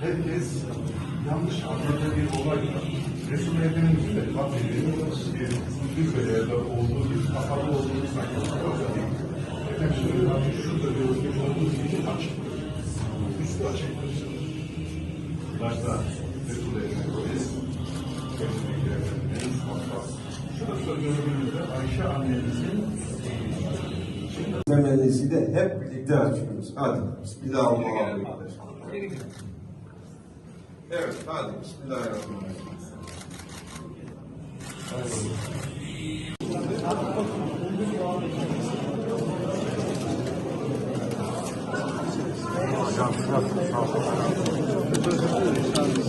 herkes yanlış anladığı bir olay var. Resul Efendimiz'in de katlediği bir Türkiye'de olduğu bir kapalı olduğunu sanıyorlar. Yoksa değil. Efendim şöyle hani şurada görülmüş olduğu gibi açık. Üstü açık. Başta Resul Efendimiz, Şurada gördüğünüzde Ayşe annemizin Temennisi de hep birlikte açıyoruz. Hadi. Bismillahirrahmanirrahim. Evet, hadi. Bismillahirrahmanirrahim. Hocam şurası sağ olun.